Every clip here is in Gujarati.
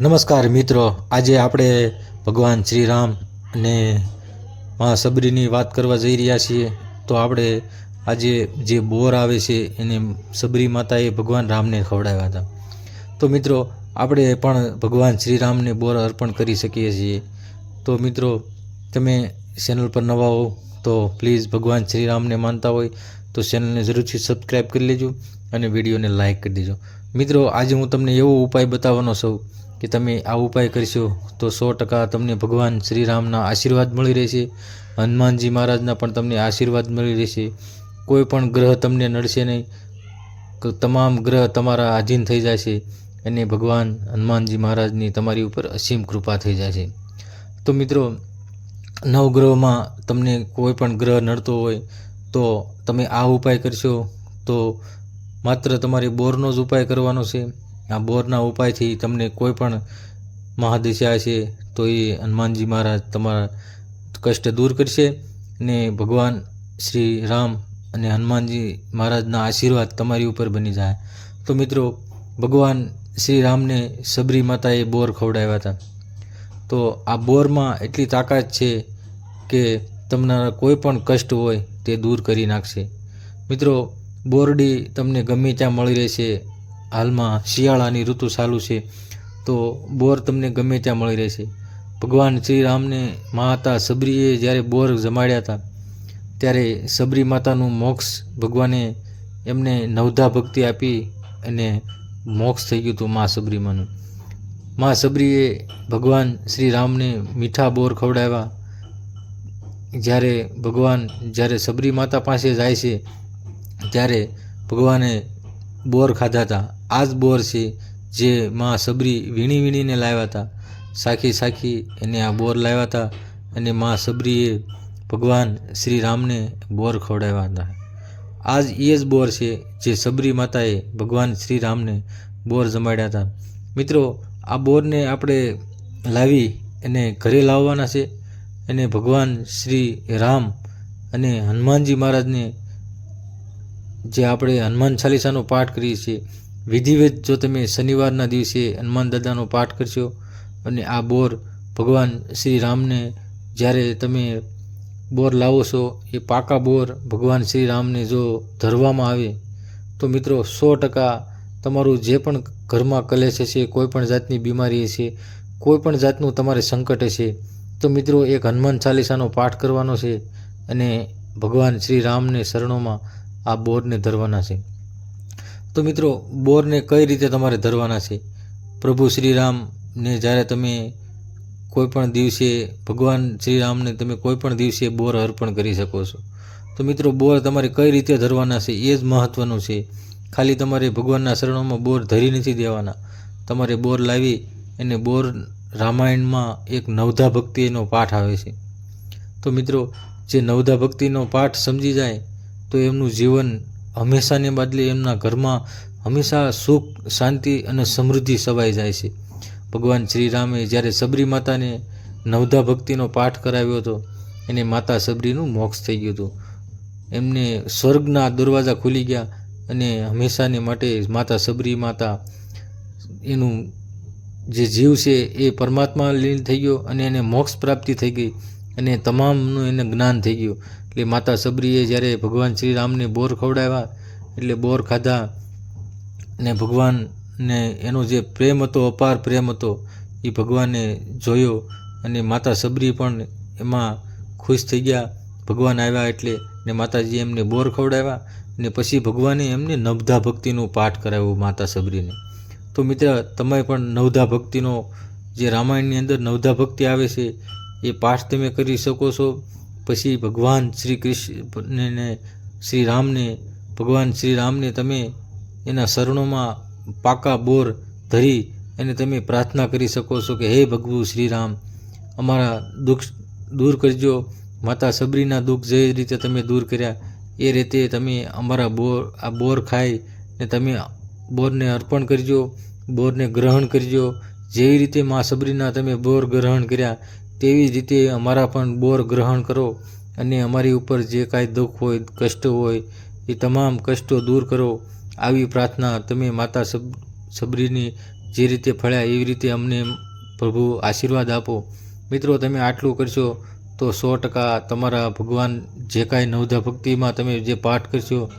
નમસ્કાર મિત્રો. આજે આપણે ભગવાન શ્રી રામ અને મા સબરીની વાત કરવા જઈ રહ્યા છીએ. તો આપણે આજે જે બોર આવે છે એને સબરી માતાએ ભગવાન રામને ખવડાવ્યા હતા. તો મિત્રો, આપણે પણ ભગવાન શ્રી રામને બોર અર્પણ કરી શકીએ છીએ. તો મિત્રો, તમે ચેનલ પર નવા હો તો પ્લીઝ ભગવાન શ્રી રામને માનતા હોય તો ચેનલને જરૂરથી સબસ્ક્રાઈબ કરી લેજો અને વિડીયોને લાઇક કરી દેજો. મિત્રો, આજે હું તમને એવો ઉપાય બતાવવાનો છું કે તમે આ ઉપાય કરશો, તો સો ટકા તમને ભગવાન શ્રીરામના આશીર્વાદ મળી રહેશે. હનુમાનજી મહારાજના પણ તમને આશીર્વાદ મળી રહેશે. કોઈ પણ ગ્રહ તમને નડશે નહીં. તમામ ગ્રહ તમારા આધીન થઈ જશે અને ભગવાન હનુમાનજી મહારાજની તમારી ઉપર અસીમ કૃપા થઈ જશે. તો મિત્રો નવગ્રહોમાં તમને કોઈ પણ ગ્રહ નડતો હોય, તો તમે આ ઉપાય કરશો. તો માત્ર તમારે બોરનો જ ઉપાય કરવાનો છે. આ બોરના ઉપાયથી તમને કોઈ પણ મહાદશા છે, તો એ હનુમાનજી મહારાજ તમારા કષ્ટ દૂર કરશે ને ભગવાન શ્રી રામ અને હનુમાનજી મહારાજના આશીર્વાદ તમારી ઉપર બની જાય. તો મિત્રો, ભગવાન શ્રી રામને સબરી માતાએ બોર ખવડાવ્યા હતા. તો આ બોરમાં એટલી તાકાત છે કે તમારા કોઈ પણ કષ્ટ હોય તે દૂર કરી નાખશે. મિત્રો, બોરડી તમને ગમે ત્યાં મળી રહેશે. હાલમાં શિયાળાની ઋતુ ચાલુ છે, તો બોર તમને ગમે ત્યાં મળી રહેશે. ભગવાન શ્રી રામને માતા સબરીએ જ્યારે બોર જમાડ્યા હતા, ત્યારે સબરી માતાનું મોક્ષ ભગવાને એમને નવધા ભક્તિ આપી અને મોક્ષ થઈ ગયું હતું મા સબરીમાનું. મા સબરીએ ભગવાન શ્રી રામને મીઠા બોર ખવડાવ્યા. જ્યારે ભગવાન જ્યારે સબરી માતા પાસે જાય છે, ત્યારે ભગવાને બોર ખાધા હતા. આ જ બોર છે જે માં સબરી વીણી વીણીને લાવ્યા હતા. સાખી સાખી એને આ બોર લાવ્યા હતા અને માં સબરીએ ભગવાન શ્રી રામને બોર ખવડાવ્યા હતા. આ જ એ જ બોર છે જે સબરી માતાએ ભગવાન શ્રી રામને બોર જમાડ્યા હતા. મિત્રો, આ બોરને આપણે લાવી એને ઘરે લાવવાના છે અને ભગવાન શ્રી રામ અને હનુમાનજી મહારાજને જે આપણે હનુમાન ચાલીસાનો પાઠ કરીએ છીએ વિધિવત જો તમે શનિવારના દિવસે હનુમાન દાદાનો પાઠ કરશો અને આ બોર ભગવાન શ્રી રામને જ્યારે તમે બોર લાવો છો, એ પાકા બોર ભગવાન શ્રી રામને જો ધરવામાં આવે, તો મિત્રો સો ટકા તમારું જે પણ ઘરમાં કલેશ હશે, કોઈ પણ જાતની બીમારી હશે, કોઈ પણ જાતનું તમારે સંકટ હશે, તો મિત્રો એક હનુમાન ચાલીસાનો પાઠ કરવાનો છે અને ભગવાન શ્રી રામને શરણોમાં આ બોરને ધરવાના છે. તો મિત્રો, બોરને કઈ રીતે તમારે ધરવાના છે? પ્રભુ શ્રીરામને જ્યારે તમે કોઈ પણ દિવસે, ભગવાન શ્રીરામને તમે કોઈ પણ દિવસે બોર અર્પણ કરી શકો છો. તો મિત્રો, બોર તમારે કઈ રીતે ધરવાના છે એ જ મહત્ત્વનું છે. ખાલી તમારે ભગવાનના શરણોમાં બોર ધરી નથી દેવાના. તમારે બોર લાવી એને બોર રામાયણમાં એક નવધા ભક્તિનો પાઠ આવે છે. તો મિત્રો, જે નવધા ભક્તિનો પાઠ સમજી જાય, તો એમનું જીવન હંમેશાને બદલે એમના ઘરમાં હંમેશા સુખ, શાંતિ અને સમૃદ્ધિ સવાઈ જાય છે. ભગવાન શ્રી રામે જ્યારે સબરી માતાને નવધા ભક્તિનો પાઠ કરાવ્યો હતો, એને માતા સબરીનું મોક્ષ થઈ ગયું હતું. એમને સ્વર્ગના દરવાજા ખુલી ગયા અને હંમેશાને માટે માતા સબરી માતા એનું જે જીવ છે એ પરમાત્મા લીન થઈ ગયો અને એને મોક્ષ પ્રાપ્તિ થઈ ગઈ. અને તમામનું એને જ્ઞાન થઈ ગયું. એટલે માતા સબરીએ જ્યારે ભગવાન શ્રી રામને બોર ખવડાવ્યા, એટલે બોર ખાધા ને ભગવાનને એનો જે પ્રેમ હતો, અપાર પ્રેમ હતો, એ ભગવાને જોયો અને માતા સબરી પણ એમાં ખુશ થઈ ગયા. ભગવાન આવ્યા એટલે ને માતાજી એમને બોર ખવડાવ્યા ને પછી ભગવાને એમને નવધા ભક્તિનું પાઠ કરાવ્યું માતા સબરીને. તો મિત્ર તમે પણ નવધા ભક્તિનો જે રામાયણની અંદર નવધા ભક્તિ આવે છે એ પાઠ તમે કરી શકો છો. પછી ભગવાન શ્રી કૃષ્ણને શ્રી રામને ભગવાન શ્રી રામને તમે એના શરણોમાં પાકા બોર ધરી અને તમે પ્રાર્થના કરી શકો છો કે, હે ભગવું શ્રી રામ અમારા દુઃખ દૂર કરજો. માતા સબરીના દુઃખ જે રીતે તમે દૂર કર્યા, એ રીતે તમે અમારા બોર, આ બોર ખાઈ ને તમે બોરને અર્પણ કરજો, બોરને ગ્રહણ કરજો. જેવી રીતે મા સબરીના તમે બોર ગ્રહણ કર્યા તેવી જ રીતે અમારા પણ બોર ગ્રહણ કરો અને અમારી ઉપર જે કાંઈ દુઃખ હોય, કષ્ટ હોય, એ તમામ કષ્ટો દૂર કરો. આવી પ્રાર્થના તમે માતા સબ, સબરીની જે રીતે ફળ્યા, એવી રીતે અમને પ્રભુ આશીર્વાદ આપો. મિત્રો, તમે આટલું કરશો તો સો ટકા તમારા ભગવાન જે કાંઈ નવધા ભક્તિમાં તમે જે પાઠ કરશો,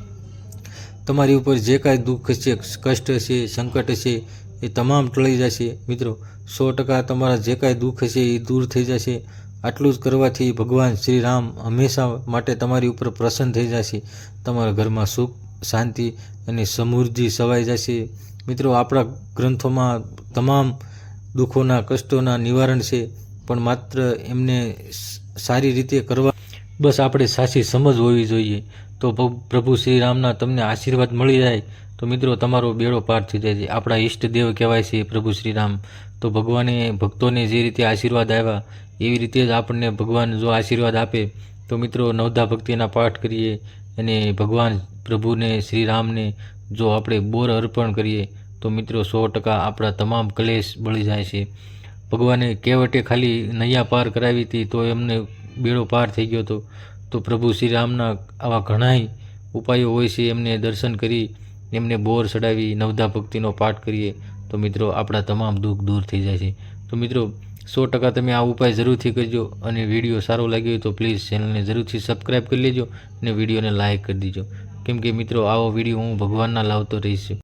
તમારી ઉપર જે કાંઈ દુઃખ હશે, કષ્ટ હશે, સંકટ હશે એ તમામ ટળી જશે. મિત્રો, સો ટકા તમારા જે કાંઈ દુઃખ હશે એ દૂર થઈ જશે. આટલું જ કરવાથી ભગવાન શ્રી રામ હંમેશા માટે તમારી ઉપર પ્રસન્ન થઈ જશે. તમારા ઘરમાં સુખ, શાંતિ અને સમૃદ્ધિ સવાઈ જશે. મિત્રો, આપણા ગ્રંથોમાં તમામ દુઃખોના, કષ્ટોના નિવારણ છે, પણ માત્ર એમને સારી રીતે કરવા બસ આપણે સાચી સમજ હોવી જોઈએ. તો પ્રભુ શ્રી રામના તમને આશીર્વાદ મળી જાય. તો મિત્રો, તમારો બેડો પાર થઈ જાય છે. આપણા ઈષ્ટદેવ કહેવાય છે પ્રભુ શ્રી રામ તો ભગવાને ભક્તોને જે રીતે આશીર્વાદ આવ્યા એવી રીતે જ આપણને ભગવાન જો આશીર્વાદ આપે, તો મિત્રો, નવધા ભક્તિના પાઠ કરીએ અને ભગવાન પ્રભુને, શ્રીરામને જો આપણે બોર અર્પણ કરીએ, તો મિત્રો, સો ટકા આપણા તમામ ક્લેશ બળી જાય છે. ભગવાને કેવટે ખાલી નૈયા પાર કરાવી હતી, તો એમને બેડો પાર થઈ ગયો હતો. તો પ્રભુ શ્રીરામના આવા ઘણાય ઉપાયો હોય છે, એમને દર્શન કરી એમને બોર ચડાવી નવધા ભક્તિનો પાઠ કરીએ, તો મિત્રો આપણા તમામ દુઃખ દૂર થઈ જાય છે. તો મિત્રો, સો ટકા તમે આ ઉપાય જરૂરથી કરજો અને વીડિયો સારો લાગ્યો હોય તો પ્લીઝ ચેનલને જરૂરથી સબસ્ક્રાઈબ કરી લેજો અને વિડીયોને લાઇક કરી દેજો. કેમ કે મિત્રો, આવો વીડિયો હું ભગવાનના લાવતો રહીશ.